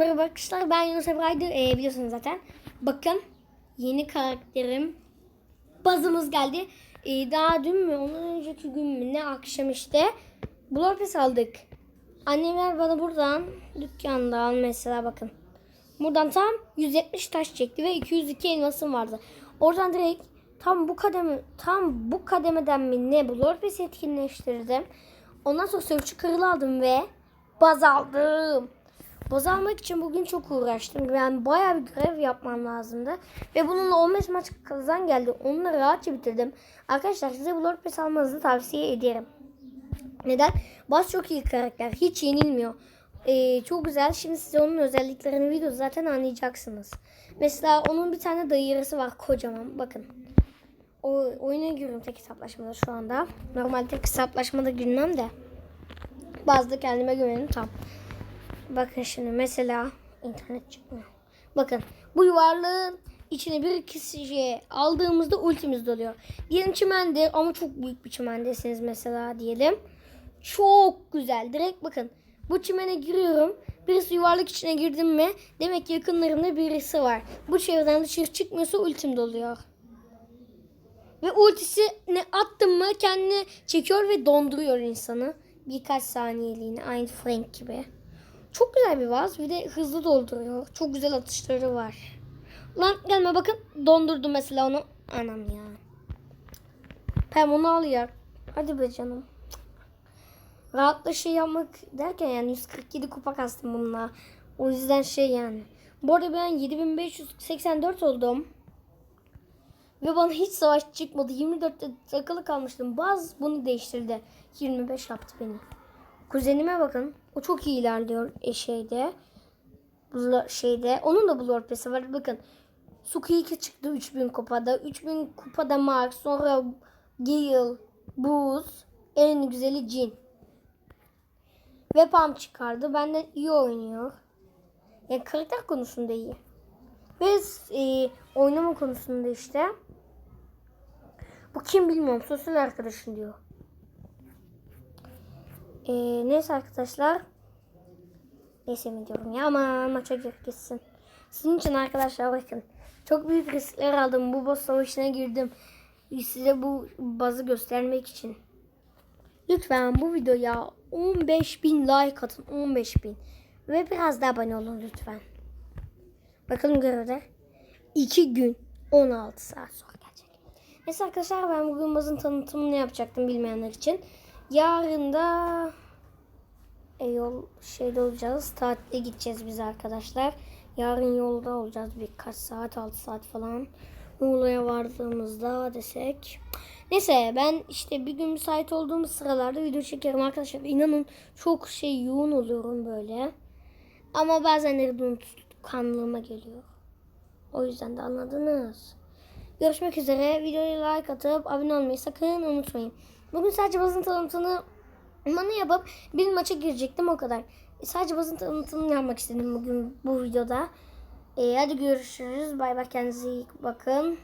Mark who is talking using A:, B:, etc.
A: merhaba arkadaşlar. Ben Yunus Emre'ydi. Ee, biliyorsunuz zaten. Bakın yeni karakterim. Bazımız geldi. Ee, daha dün mü ondan önceki gün mü ne akşam işte. Blorpes aldık. Annemler bana buradan dükkandan mesela bakın. Buradan tam 170 taş çekti ve 202 elmasım vardı. Oradan direkt tam bu kademe tam bu kademeden mi ne Blorpes etkinleştirdim. Ondan sonra sörfçü kırıl aldım ve baz aldım. Baz almak için bugün çok uğraştım. Yani bayağı bir görev yapmam lazımdı. Ve bununla 15 maç kazan geldi. Onları rahatça bitirdim. Arkadaşlar size bu Lord Pass almanızı tavsiye ederim. Neden? Baz çok iyi karakter. Hiç yenilmiyor. Ee, çok güzel. Şimdi size onun özelliklerini videoda zaten anlayacaksınız. Mesela onun bir tane dayırısı var kocaman. Bakın. O oyuna giriyorum tek hesaplaşmada şu anda. Normalde tek hesaplaşmada girmem de. Bazıda kendime güvenim tam. Bakın şimdi mesela internet çıkmıyor. Bakın bu yuvarlığın içine bir kişiye aldığımızda ultimiz doluyor. Diyelim çimende ama çok büyük bir çimendesiniz mesela diyelim. Çok güzel. Direkt bakın bu çimene giriyorum. Birisi yuvarlak içine girdim mi demek ki yakınlarımda birisi var. Bu çevreden dışarı çıkmıyorsa ultim doluyor. Ve ultisi ne attım mı kendini çekiyor ve donduruyor insanı. Birkaç saniyeliğine aynı Frank gibi. Çok güzel bir vaz. Bir de hızlı dolduruyor. Çok güzel atışları var. Lan gelme bakın dondurdu mesela onu. Anam ya. Pem onu alıyor. Hadi be canım. Rahatla şey yapmak derken yani 147 kupa kastım bununla. O yüzden şey yani. Bu arada ben 7584 oldum. Ve bana hiç savaş çıkmadı. 24'te takılı kalmıştım. Baz bunu değiştirdi. 25 yaptı beni. Kuzenime bakın. O çok iyi ilerliyor e, şeyde. Şeyde. Onun da bu Lord Pass'i var. Bakın. Suki çıktı 3000 kupada. 3000 kupada Mark. Sonra Gale. Buz. En güzeli Jin. Ve Pam çıkardı. Benden iyi oynuyor. Yani karakter konusunda iyi. Ve e, oynama konusunda işte. Bu kim bilmiyorum. Sosyal arkadaşın diyor. E, neyse arkadaşlar. Neyse mi diyorum ya ama maça gir gitsin. Sizin için arkadaşlar bakın. Çok büyük riskler aldım. Bu boss savaşına girdim. Size bu bazı göstermek için. Lütfen bu videoya 15.000 like atın. 15.000 Ve biraz da abone olun lütfen. Bakın görevler. 2 gün 16 saat sonra gelecek. Neyse arkadaşlar ben bugün bazın tanıtımını yapacaktım bilmeyenler için. Yarın da e, yol şeyde olacağız. Tatile gideceğiz biz arkadaşlar. Yarın yolda olacağız birkaç saat 6 saat falan. Muğla'ya vardığımızda desek. Neyse ben işte bir gün müsait olduğum sıralarda video çekerim arkadaşlar. İnanın çok şey yoğun oluyorum böyle. Ama bazenleri de unutkanlığıma geliyor. O yüzden de anladınız. Görüşmek üzere. Videoya like atıp abone olmayı sakın unutmayın. Bugün sadece bazın tanıtımını yapıp bir maça girecektim o kadar. Sadece bazın tanıtımını yapmak istedim bugün bu videoda. E, hadi görüşürüz. Bay bay kendinize iyi bakın.